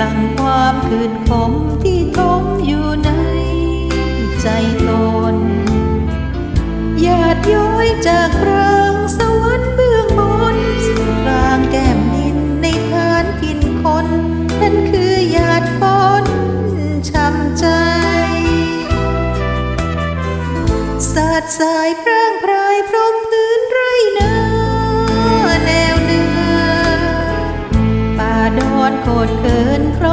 กลังความคืนขมที่ทมอยู่ในใจตนหยาดย้อยจากเริงสวรรค์เบื้องบนกลางแก้มนินในฐานกินคน นั่นคือหยาดฝนช้ำใจ สาดสายเพร่างพรายพรม โคดเกินคร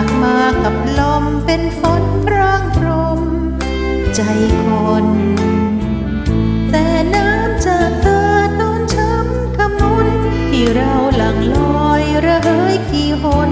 ากมากับลมเป็นฝนพร่างพรม ใจคน แต่น้ำจากเตาต้นช้ำขมุนที่เราหลั่งลอยระเหยกี่หน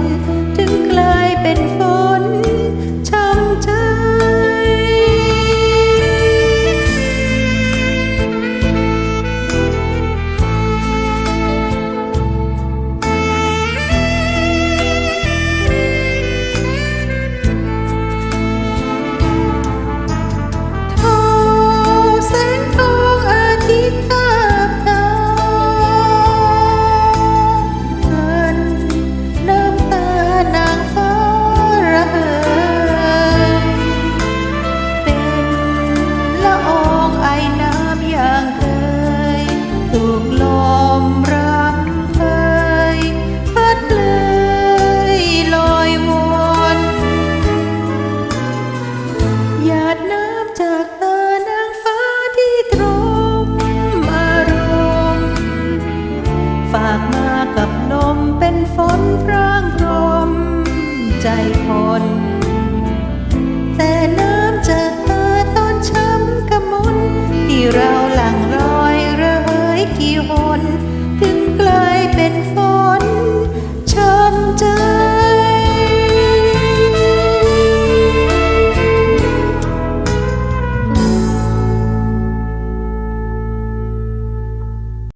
ใจคน